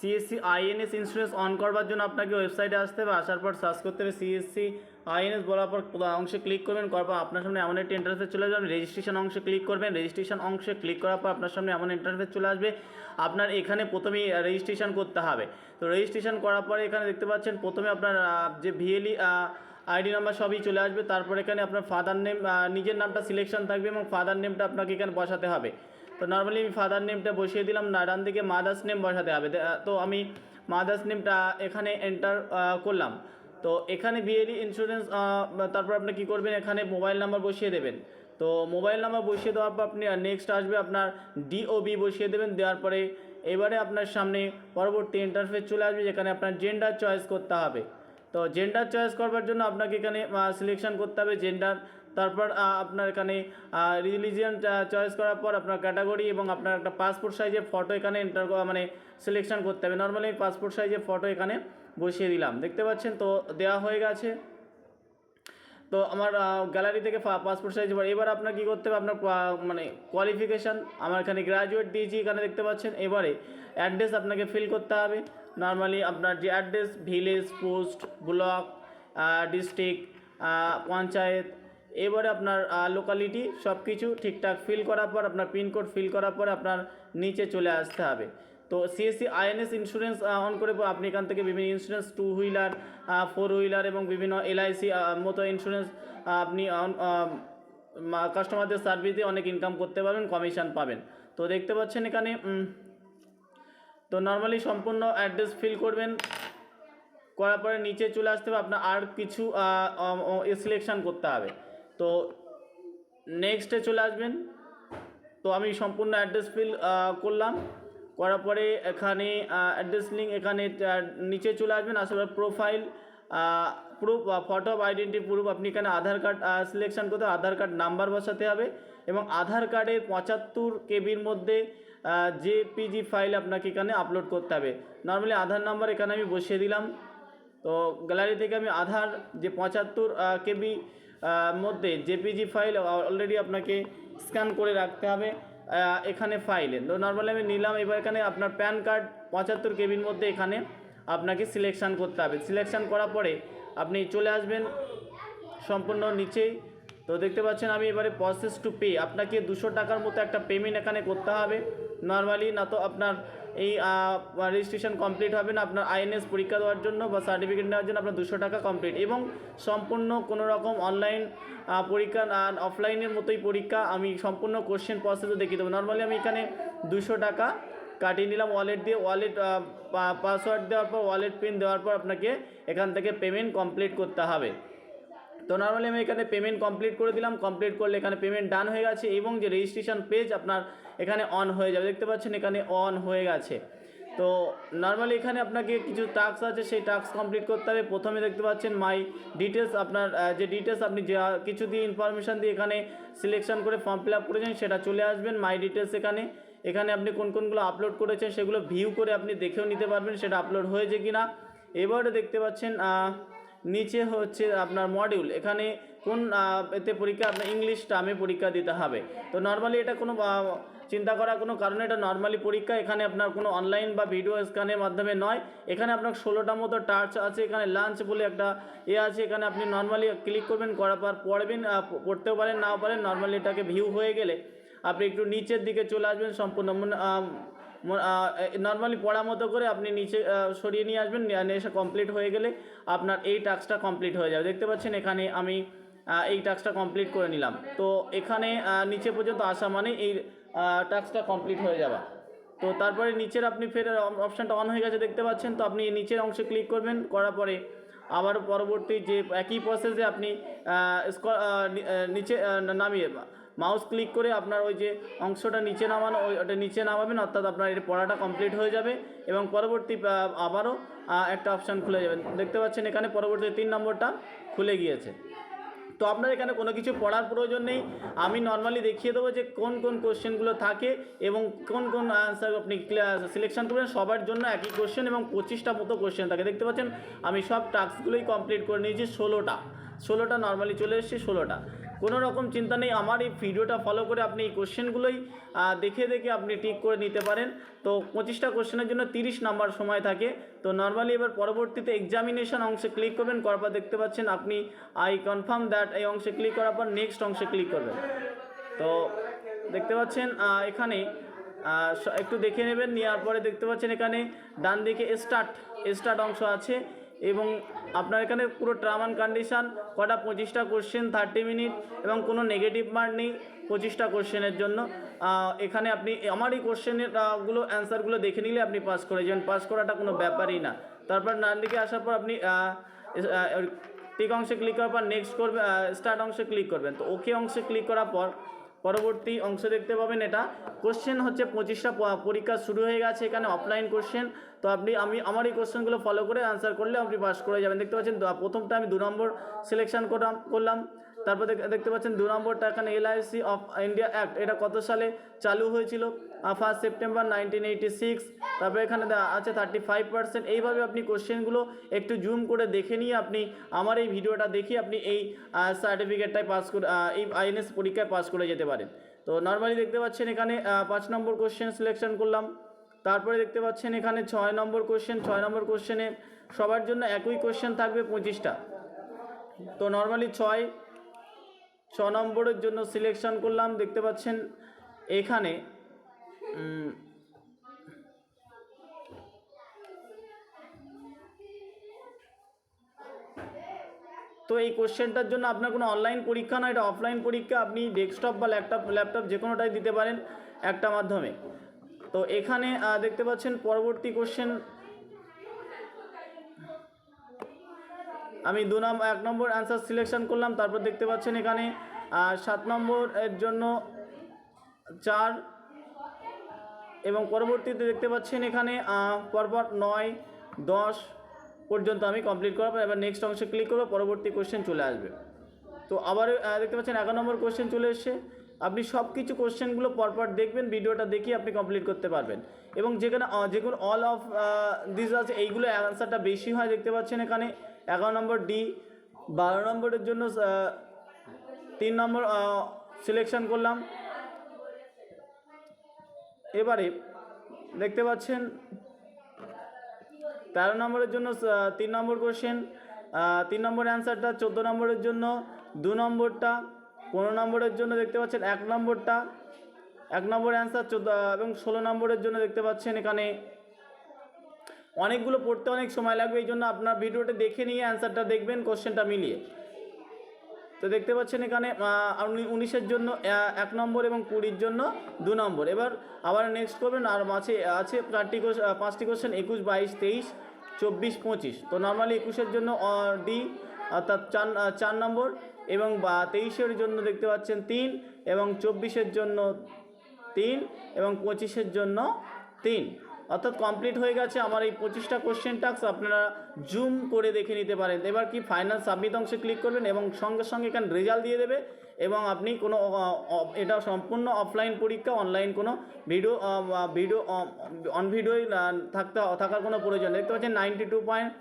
CSC INS insurance on করবার জন্য আপনাকে ওয়েবসাইটে আসতে হবে। আসার পর সার্চ করতে হবে সিএসসি আইএনএস বলার পর অংশে ক্লিক করবেন। করার পর আপনার সামনে এমন একটি ইন্টারফেস চলে যাবে রেজিস্ট্রেশন অংশে ক্লিক করবেন। রেজিস্ট্রেশন অংশে ক্লিক করার পর আপনার সামনে এমন ইন্টারফেস চলে আসবে। আপনার এখানে প্রথমেই রেজিস্ট্রেশন করতে হবে। তো রেজিস্ট্রেশন করার পরে এখানে দেখতে পাচ্ছেন, প্রথমে আপনার যে ভিএলই আইডি নাম্বার সবই চলে আসবে। তারপর এখানে আপনার ফাদার নেম নিজের নামটা সিলেকশন থাকবে এবং ফাদার নেমটা আপনাকে এখানে বসাতে হবে। তো নর্মালি আমি ফাদার নেমটা বসিয়ে দিলাম, না, ডান দিকে মাদার্স নেম বসাতে হবে। তো আমি মাদার্স নেমটা এখানে এন্টার করলাম। তো এখানে বিএডি ইন্স্যুরেন্স তারপর আপনি কী করবেন, এখানে মোবাইল নাম্বার বসিয়ে দেবেন। তো মোবাইল নাম্বার বসিয়ে দেওয়ার পর আপনি নেক্সট আসবে আপনার ডিওবি বসিয়ে দেবেন, দেওয়ার পরে এবারে আপনার সামনে পরবর্তী ইন্টারফেস চলে আসবে, যেখানে আপনার জেন্ডার চয়েস করতে হবে। তো জেন্ডার চয়েস করবার জন্য আপনাকে এখানে সিলেকশন করতে হবে। জেন্ডার তারপর আপনার এখানে রিলিজিয়ান চয়েস করার পর আপনার ক্যাটাগরি এবং আপনার একটা পাসপোর্ট সাইজের ফটো এখানে এন্টার মানে সিলেকশন করতে হবে। নর্মালি পাসপোর্ট সাইজের ফটো এখানে বসিয়ে দিলাম। দেখতে পাচ্ছেন তো দেওয়া হয়ে গেছে। তো আমার গ্যালারি থেকে পাসপোর্ট সাইজ এবার আপনার কী করতে হবে? আপনার মানে কোয়ালিফিকেশান আমার এখানে গ্র্যাজুয়েট দিয়েছি এখানে দেখতে পাচ্ছেন। এবারে অ্যাড্রেস আপনাকে ফিল করতে হবে। নর্মালি আপনার যে address village post block district panchayat এবারে আপনার লোকালিটি সব কিছু ঠিকঠাক ফিল করার পর, আপনার পিনকোড ফিল করার পর আপনার নিচে চলে আসতে হবে। তো সিএসসি আইএনএস ইন্স্যুরেন্স অন করে আপনি এখান থেকে বিভিন্ন insurance two wheeler four wheeler এবং বিভিন্ন এলআইসি মতো ইন্স্যুরেন্স আপনি কাস্টমারদের সার্ভিস দিয়ে অনেক ইনকাম করতে পারবেন কমিশন পাবেন। তো দেখতে পাচ্ছেন এখানে তো নর্মালি সম্পূর্ণ অ্যাড্রেস ফিল করবেন, করার পরে নিচে চলে আসতে হবে, আপনার আর কিছু সিলেকশন করতে হবে। তো নেক্সটে চলে আসবেন। তো আমি সম্পূর্ণ অ্যাড্রেস ফিল করলাম। করার পরে এখানে অ্যাড্রেস লিঙ্ক এখানে নিচে চলে আসবেন। আসলে profile proof photo identity proof আপনি এখানে আধার কার্ড সিলেকশন করতে আধার কার্ড নাম্বার বসাতে হবে এবং আধার কার্ডের পঁচাত্তর কেবির মধ্যে যে পিজি ফাইল আপনাকে এখানে আপলোড করতে হবে। নর্মালি আধার নাম্বার এখানে আমি বসিয়ে দিলাম। তো গ্যালারি থেকে আমি আধার, যে পঁচাত্তর কেবি মধ্যে জেপিজি ফাইল অলরেডি আপনাকে স্ক্যান করে রাখতে হবে এখানে ফাইলে তো নর্মালি আমি নিলাম, এবার এখানে আপনার প্যান কার্ড পঁচাত্তর কেবির মধ্যে এখানে আপনাকে সিলেকশান করতে হবে। সিলেকশান করার পরে আপনি চলে আসবেন সম্পূর্ণ নিচেই। তো দেখতে পাচ্ছেন আমি এবারে প্রসেস টু পে আপনাকে দুশো টাকার মতো একটা পেমেন্ট এখানে করতে হবে। নর্মালি না তো আপনার এই রেজিস্ট্রেশন কমপ্লিট হবে না, আপনার আইএনএস পরীক্ষা দেওয়ার জন্য বা সার্টিফিকেট নেওয়ার জন্য আপনার দুশো টাকা কমপ্লিট এবং সম্পূর্ণ কোনো রকম অনলাইন পরীক্ষা অফলাইনের মতোই পরীক্ষা আমি সম্পূর্ণ কোশ্চেন প্রসেসও দেখিয়ে দেবো। নর্মালি আমি এখানে দুশো টাকা কাটিয়ে নিলাম ওয়ালেট দিয়ে। ওয়ালেট পাসওয়ার্ড দেওয়ার পর ওয়ালেট পিন দেওয়ার পর আপনাকে এখান থেকে পেমেন্ট কমপ্লিট করতে হবে। তো নর্মালি আমি এখানে পেমেন্ট কমপ্লিট করে দিলাম। কমপ্লিট করলে এখানে পেমেন্ট ডান হয়ে গেছে এবং যে রেজিস্ট্রেশন পেজ আপনার এখানে অন হয়ে যাবে। দেখতে পাচ্ছেন এখানে অন হয়ে গেছে। তো নর্মালি এখানে আপনাকে কিছু টাস্ক আছে, সেই টাস্ক কমপ্লিট করতে হবে। প্রথমে দেখতে পাচ্ছেন মাই ডিটেলস আপনার যে ডিটেলস আপনি যা কিছু দিয়ে ইনফরমেশান দিয়ে এখানে সিলেকশন করে ফর্ম ফিল আপ করেছেন, সেটা চলে আসবেন মাই ডিটেলস এখানে। এখানে আপনি কোন কোনগুলো আপলোড করেছেন, সেগুলো ভিউ করে আপনি দেখেও নিতে পারবেন, সেটা আপলোড হয়েছে কি না এবারে দেখতে পাচ্ছেন নিচে হচ্ছে আপনার মডিউল এখানে কোন এতে পরীক্ষা, আপনার ইংলিশ টার্মে পরীক্ষা দিতে হবে। তো নর্মালি এটা কোনো চিন্তা করার কোনো কারণে এটা নর্মালি পরীক্ষা, এখানে আপনার কোনো অনলাইন বা ভিডিও স্ক্যানের মাধ্যমে নয়। এখানে আপনার ষোলোটা মতো টাচ আছে, এখানে লাঞ্চ বলে একটা এ আছে। এখানে আপনি নর্মালি ক্লিক করবেন, করার পর পড়বেন পড়তেও পারেন, নাও পারেন। নর্মালি এটাকে ভিউ হয়ে গেলে আপনি একটু নিচের দিকে চলে আসবেন, সম্পূর্ণ নর্মালি পড়া মতো করে আপনি নিচে সরিয়ে নিয়ে আসবেন এসে কমপ্লিট হয়ে গেলে আপনার এই টাস্কটা কমপ্লিট হয়ে যাবে। দেখতে পাচ্ছেন এখানে আমি এই টাস্কটা কমপ্লিট করে নিলাম। তো এখানে নিচে পর্যন্ত আসা মানে এই টাস্কটা কমপ্লিট হয়ে যাওয়া। তো তারপরে নিচের আপনি ফের অপশানটা অন হয়ে গেছে, দেখতে পাচ্ছেন। তো আপনি নিচের অংশে ক্লিক করবেন, করার পরে আবার পরবর্তী যে একই প্রসেসে আপনি নিচে নামিয়ে মাউস ক্লিক করে আপনার ওই যে অংশটা নিচে নামানো ওটা নিচে নামাবেন, অর্থাৎ আপনার এর পড়াটা কমপ্লিট হয়ে যাবে এবং পরবর্তী আবারও একটা অপশান খুলে যাবেন। দেখতে পাচ্ছেন এখানে পরবর্তী তিন নম্বরটা খুলে গিয়েছে। তো আপনার এখানে কোনো কিছু পড়ার প্রয়োজন নেই। আমি নর্মালি দেখিয়ে দেবো যে কোন কোন কোশ্চেনগুলো থাকে এবং কোন কোন আনসার আপনি সিলেকশন করবেন। সবার জন্য একই কোশ্চেন এবং পঁচিশটা মতো কোশ্চেন থাকে। দেখতে পাচ্ছেন আমি সব টাস্কগুলোই কমপ্লিট করে নিয়েছি, ষোলোটা। ষোলোটা নর্মালি চলে এসেছি, ষোলোটা। কোনো রকম চিন্তা নেই। আমার এই ভিডিওটা ফলো করে আপনি এই কোশ্চেনগুলোই দেখে দেখে আপনি ঠিক করে নিতে পারেন। তো পঁচিশটা কোশ্চেনের জন্য তিরিশ নাম্বার সময় থাকে। তো নর্মালি এবার পরবর্তীতে এক্সামিনেশন অংশে ক্লিক করবেন। করার পর দেখতে পাচ্ছেন আপনি আই কনফার্ম দ্যাট এই অংশে ক্লিক করার পর নেক্সট অংশে ক্লিক করবেন। তো দেখতে পাচ্ছেন এখানে একটু দেখে নেবেন। নেওয়ার পরে দেখতে পাচ্ছেন এখানে ডান দিকে স্টার্ট স্টার্ট অংশ আছে। এবং আপনার এখানে পুরো টার্ম অ্যান্ড কন্ডিশান কটা পঁচিশটা কোশ্চেন থার্টি মিনিট এবং কোনো নেগেটিভ মার্ক নেই পঁচিশটা কোশ্চেনের জন্য। এখানে আপনি, আমার এই কোশ্চেনেরগুলো অ্যান্সারগুলো দেখে নিলে আপনি পাস করে যাবেন। পাস করাটা কোনো ব্যাপারই না। তারপর ডান দিকে আসার পর আপনি টিক অংশে ক্লিক করার পর নেক্সট করবে স্টার্ট অংশে ক্লিক করবেন। তো ওকে অংশে ক্লিক করার পর পরবর্তী অংশ দেখতে পাবেন এটা। কোশ্চেন হচ্ছে পঁচিশটা পরীক্ষা শুরু হয়ে গেছে, এখানে অফলাইন কোশ্চেন তো আপনি, আমি, আমার এই কোশ্চেনগুলো ফলো করে আনসার করলে আপনি পাস করে যাবেন। দেখতে পাচ্ছেন প্রথমটা আমি দু নম্বর সিলেকশান করলাম করলাম। তারপর দেখ- দেখতে পাচ্ছেন দু নম্বরটা এখানে এলআইসি অফ ইন্ডিয়া অ্যাক্ট। এটা কত সালে চালু হয়েছিল? First September nineteen eighty six তারপরে এখানে আছে থার্টি ফাইভ পার্সেন্ট এইভাবে আপনি কোশ্চেনগুলো একটু জুম করে দেখে নিয়ে আপনি আমার এই ভিডিওটা দেখে আপনি এই সার্টিফিকেটটায় পাস করে এই আইএনএস পরীক্ষায় পাস করে যেতে পারেন। তো নর্মালি দেখতে পাচ্ছেন এখানে পাঁচ নম্বর কোশ্চেন সিলেকশন করলাম। তারপরে দেখতে পাচ্ছেন এখানে ছয় নম্বর কোশ্চেন ছয় নম্বর কোশ্চেনে সবার জন্য একই কোশ্চেন থাকবে পঁচিশটা। তো নর্মালি ছয় ছ নম্বরের জন্য সিলেকশন করলাম, দেখতে পাচ্ছেন এখানে তো এই কোশ্চেনটার জন্য আপনার কোনো অনলাইন পরীক্ষা না এটা অফলাইন পরীক্ষা, আপনি ডেস্কটপ বা ল্যাপটপ ল্যাপটপ যে কোনোটাই দিতে পারেন একটা মাধ্যমে। তো এখানে দেখতে পাচ্ছেন পরবর্তী কোশ্চেন আমি দু নম্বর এক নম্বর অ্যান্সার সিলেকশন করলাম, তারপর দেখতে পাচ্ছেন এখানে সাত নম্বর এর জন্য চার, এবং পরবর্তীতে দেখতে পাচ্ছেন এখানে পরপর নয়, দশ পর্যন্ত আমি কমপ্লিট করার পর এবার নেক্সট অংশে ক্লিক করব, পরবর্তী কোশ্চেন চলে আসবে। তো আবার দেখতে পাচ্ছেন এগারো নম্বর কোশ্চেন চলে এসছে। আপনি সব কিছু কোশ্চেনগুলো পরপর দেখবেন, ভিডিওটা দেখিয়ে আপনি কমপ্লিট করতে পারবেন। এবং যেখানে যেগুলো অল অফ দিস আছে এইগুলো অ্যান্সারটা বেশি হয়, দেখতে পাচ্ছেন এখানে। এগারো নম্বর ডি বারো নম্বরের জন্য তিন নম্বর সিলেকশন করলাম। এবারে দেখতে পাচ্ছেন, তেরো নম্বরের জন্য তিন নম্বর কোশ্চেন তিন নম্বর অ্যান্সারটা চোদ্দ নম্বরের জন্য, দু নম্বরটা, পনেরো নম্বরের জন্য দেখতে পাচ্ছেন, এক নম্বরটা, এক নম্বর অ্যান্সার চোদ্দ এবং ষোলো নম্বরের জন্য দেখতে পাচ্ছেন এখানে অনেকগুলো পড়তে অনেক সময় লাগবে, এই জন্য আপনার ভিডিওটা দেখে নিয়ে অ্যান্সারটা দেখবেন কোশ্চেনটা মিলিয়ে। তো দেখতে পাচ্ছেন এখানে উনিশের জন্য এক নম্বর এবং কুড়ির জন্য দু নম্বর। এবার আবার নেক্সট করবেন, আর মাঝে আছে চারটি পাঁচটি কোশ্চেন একুশ, বাইশ, তেইশ, চব্বিশ, পঁচিশ। তো নর্মালি একুশের জন্য ডি অর্থাৎ চার চার নম্বর এবং, বা, তেইশের জন্য দেখতে পাচ্ছেন তিন এবং চব্বিশের জন্য তিন এবং পঁচিশের জন্য তিন। অর্থাৎ কমপ্লিট হয়ে গেছে আমার এই পঁচিশটা কোশ্চেন টাক্স আপনারা জুম করে দেখে নিতে পারেন। এবার কি ফাইনাল সাবমিট অংশে ক্লিক করবেন এবং সঙ্গে সঙ্গে এখানে রেজাল্ট দিয়ে দেবে এবং আপনি কোনো এটা সম্পূর্ণ অফলাইন পরীক্ষা অনলাইন কোনো ভিডিও ভিডিও অন ভিডিওই থাকতে, থাকার কোনো প্রয়োজন। দেখতে পাচ্ছেন ninety two point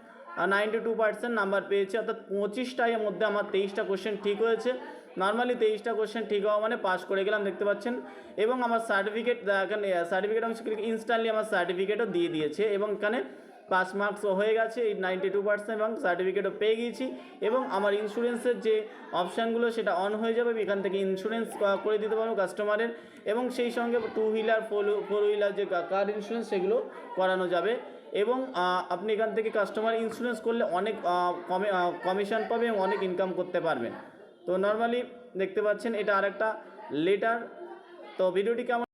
ninety two percent number পেয়েছে। অর্থাৎ পঁচিশটার মধ্যে আমার তেইশটা কোশ্চেন ঠিক হয়েছে। নর্মালি তেইশটা কোশ্চেন ঠিক হওয়া মানে পাস করে গেলাম, দেখতে পাচ্ছেন। এবং আমার সার্টিফিকেট এখানে সার্টিফিকেট অংশ ইনস্ট্যান্টলি আমার সার্টিফিকেটও দিয়ে দিয়েছে। এবং এখানে পাস মার্কস হয়ে গেছে, এই নাইনটি টু পার্সেন্ট এবং সার্টিফিকেটও পেয়ে গিয়েছি। এবং আমার ইন্স্যুরেন্সের যে অপশানগুলো সেটা অন হয়ে যাবে। আমি এখান থেকে ইন্স্যুরেন্স করে দিতে পারব কাস্টমারের এবং সেই সঙ্গে টু হুইলার ফোর হুইলার যে কার ইন্স্যুরেন্স সেগুলো করানো যাবে। এবং আপনি এখান থেকে কাস্টমার ইন্স্যুরেন্স করলে অনেক কমে কমিশন পাবে এবং অনেক ইনকাম করতে পারবেন। তো নর্মালি দেখতে পাচ্ছেন এটা আরেকটা লেটার তো ভিডিওটি কেমন